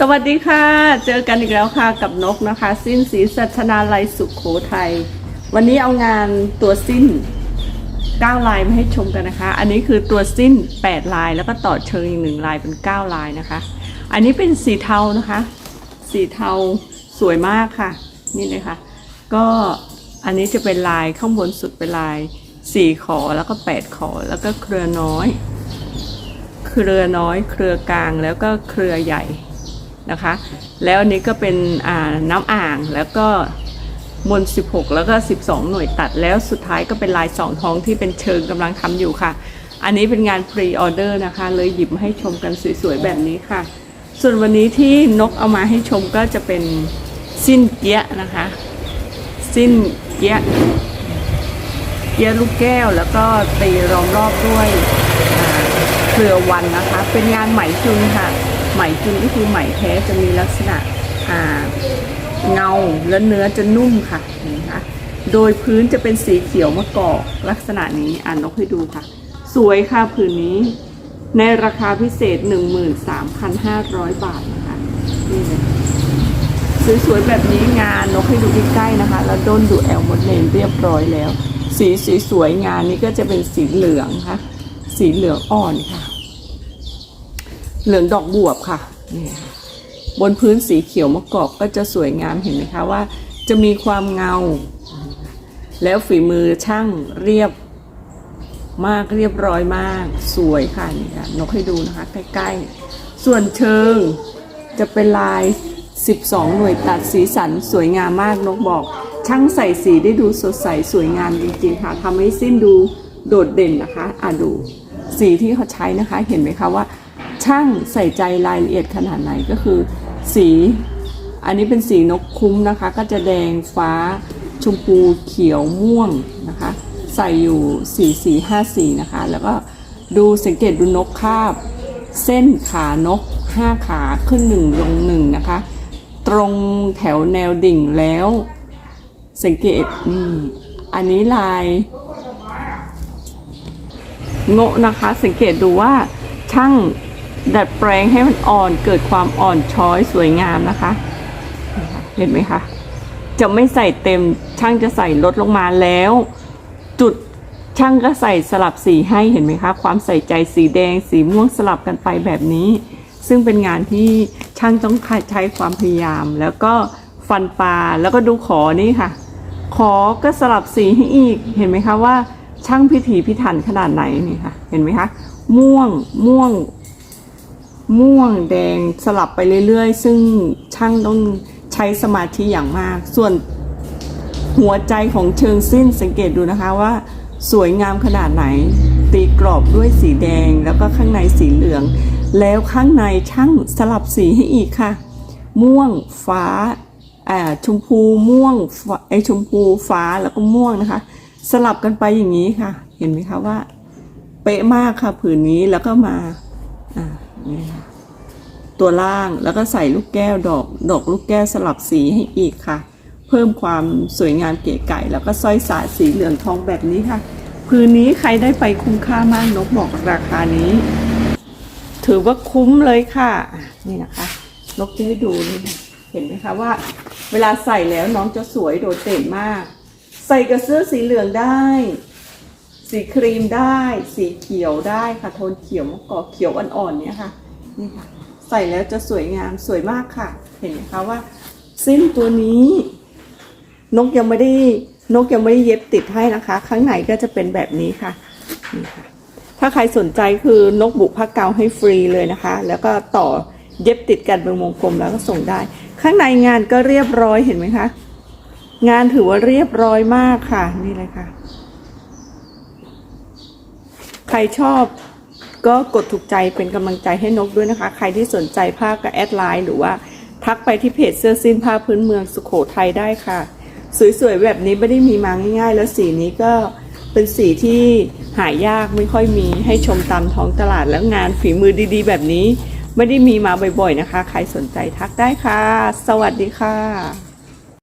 สวัสดีค่ะ เจอกันอีกแล้วค่ะกับนกนะคะ สิ้นสีสัชนาลัยสุขโขทัย วันนี้เอางานตัวสิ้น9ลายมาให้ชมกันนะคะ อันนี้คือตัวสิ้น 8 ลายแล้วก็ต่อเชิงอีกหนึ่งลายเป็น 9 ลายนะคะ อันนี้เป็นสีเทานะคะ สีเทาสวยมากค่ะ นี่เลยค่ะ ก็อันนี้จะเป็นลายข้างบนสุดเป็นลายสี่ขอแล้วก็ 8 ขอแล้วก็เครือน้อย เครือน้อย เครือกลางแล้วก็เครือใหญ่ นะคะ แล้วอันนี้ก็เป็นน้ำอ่างแล้วก็มน 16 แล้วก็ 12 หน่วยตัดแล้วสุดท้ายก็เป็นลายสองท้องที่เป็นเชิงกำลังทำอยู่ค่ะ อันนี้เป็นงานพรีออเดอร์นะคะ เลยหยิบให้ชมกันสวยๆแบบนี้ค่ะ ส่วนวันนี้ที่นกเอามาให้ชมก็จะเป็นสิ้นเกี้ยนะคะ สิ้นเกี้ยเกี้ยลูกแก้วแล้วก็ตีล้อมรอบด้วยเครือวันนะคะ เป็นงานไหมจุนค่ะ ไหมจุนก็คือไหมแท้จะมีลักษณะอ่าเงาและเนื้อจะนุ่มค่ะนไหมคะโดยพื้นจะเป็นสีเขียวมะกอกลักษณะนี้อ่านนกให้ดูค่ะ สวยค่ะผืนนี้ ในราคาพิเศษ 13,500 บาทนะคะนี่เลยสวยๆแบบนี้งานนกให้ดูใกล้ๆนะคะ แล้วด้นดูแอลมดเลนเรียบร้อยแล้ว สีสวยๆงานนี้ก็จะเป็นสีเหลืองค่ะ สีเหลืองอ่อนค่ะ เหลืองดอกบวบค่ะนี่ค่ะ บนพื้นสีเขียวมะกอกก็จะสวยงามเห็นไหมคะว่า จะมีความเงา แล้วฝีมือช่างเรียบมากเรียบร้อยมากสวยค่ะนี่ค่ะนกให้ดูนะคะ ใกล้ๆ ส่วนเชิงจะเป็นลาย 12 หน่วยตัดสีสันสวยงามมากนกบอก ช่างใส่สีได้ดูสดใสสวยงามจริงๆค่ะทำให้สิ้นดูโดดเด่นนะคะอะดูสีที่เขาใช้นะคะเห็นไหมคะว่า ช่างใส่ใจรายละเอียดขนาดไหนก็คือ สี อันนี้เป็นสีนกคุ้มนะคะ ก็จะแดงฟ้า ชมพูเขียวม่วงนะคะ ใส่อยู่สีสีห้าสีนะคะ แล้วก็ดูสังเกตดูนกคาบ เส้นขานกห้าขาขึ้นหนึ่งลงหนึ่งนะคะ ตรงแถวแนวดิ่งแล้ว สังเกตอันนี้ลายโงะนะคะ สังเกตดูว่าช่าง ดัดแปลงให้มันอ่อนเกิดความอ่อนช้อยสวยงามนะคะ เห็นไหมคะ จะไม่ใส่เต็มช่างจะใส่ลดลงมาแล้ว จุดช่างก็ใส่สลับสีให้เห็นไหมคะ ความใส่ใจสีแดงสีม่วงสลับกันไปแบบนี้ ซึ่งเป็นงานที่ช่างต้องใช้ความพยายาม แล้วก็ฟันปลาแล้วก็ดูขอนี่ค่ะ ขอก็สลับสีให้อีกเห็นไหมคะว่าช่างพิถีพิถันขนาดไหนนี่ค่ะ เห็นไหมคะ ม่วงม่วง ม่วงแดงสลับไปเรื่อยๆ ซึ่งช่างต้องใช้สมาธิอย่างมาก ส่วนหัวใจของเชิงสิ้นสังเกตดูนะคะว่า สวยงามขนาดไหน ตีกรอบด้วยสีแดงแล้วก็ข้างในสีเหลือง แล้วข้างในช่างสลับสีให้อีกค่ะ ม่วงฟ้าอ่าชมพูม่วงฟ้าไอชมพูฟ้าแล้วก็ม่วงนะคะ สลับกันไปอย่างนี้ค่ะ เห็นไหมคะว่า เป๊ะมากค่ะผืนนี้แล้วก็มา อ่านี่ค่ะตัวล่างแล้วก็ใส่ลูกแก้วดอกดอกลูกแก้วสลับสีให้อีกค่ะ เพิ่มความสวยงามเก๋ไก่ แล้วก็สร้อยสายสีเหลืองทองแบบนี้ค่ะพื้นนี้ใครได้ไปคุ้มค่ามากนกบอกราคานี้ ถือว่าคุ้มเลยค่ะ นี่นะคะนกจะให้ดูนี่เห็นไหมคะว่า เวลาใส่แล้วน้องจะสวยโดดเด่นมาก ใส่กับเสื้อสีเหลืองได้ สีครีมได้ สีเขียวได้ค่ะ โทนเขียวมะกอกเขียวอ่อนๆเนี่ยค่ะ นี่ค่ะ ใส่แล้วจะสวยงามสวยมากค่ะ เห็นไหมคะว่า สิ้นตัวนี้ นกยังไม่ได้นกยังไม่ได้เย็บติดให้นะคะ ข้างในก็จะเป็นแบบนี้ค่ะนี่ค่ะ ถ้าใครสนใจคือนกบุกผ้าเกาให้ฟรีเลยนะคะ แล้วก็ต่อเย็บติดกันเป็นวงกลมแล้วก็ส่งได้ ข้างในงานก็เรียบร้อยเห็นไหมคะ งานถือว่าเรียบร้อยมากค่ะ นี่เลยค่ะ ใครชอบก็กดถูกใจเป็นกำลังใจให้นกด้วยนะคะ ใครที่สนใจผ้าก็แอดไลน์หรือว่าทักไปที่เพจเสื้อสิ้นผ้าพื้นเมืองสุขโขทัยได้ค่ะ สวยๆแบบนี้ไม่ได้มีมาง่าย ๆ แล้วสีนี้ก็เป็นสีที่หายากไม่ค่อยมีให้ชมตามท้องตลาดแล้วงานฝีมือดีๆ แบบนี้ ไม่ได้มีมาบ่อยๆนะคะ ใครสนใจทักได้ค่ะ สวัสดีค่ะ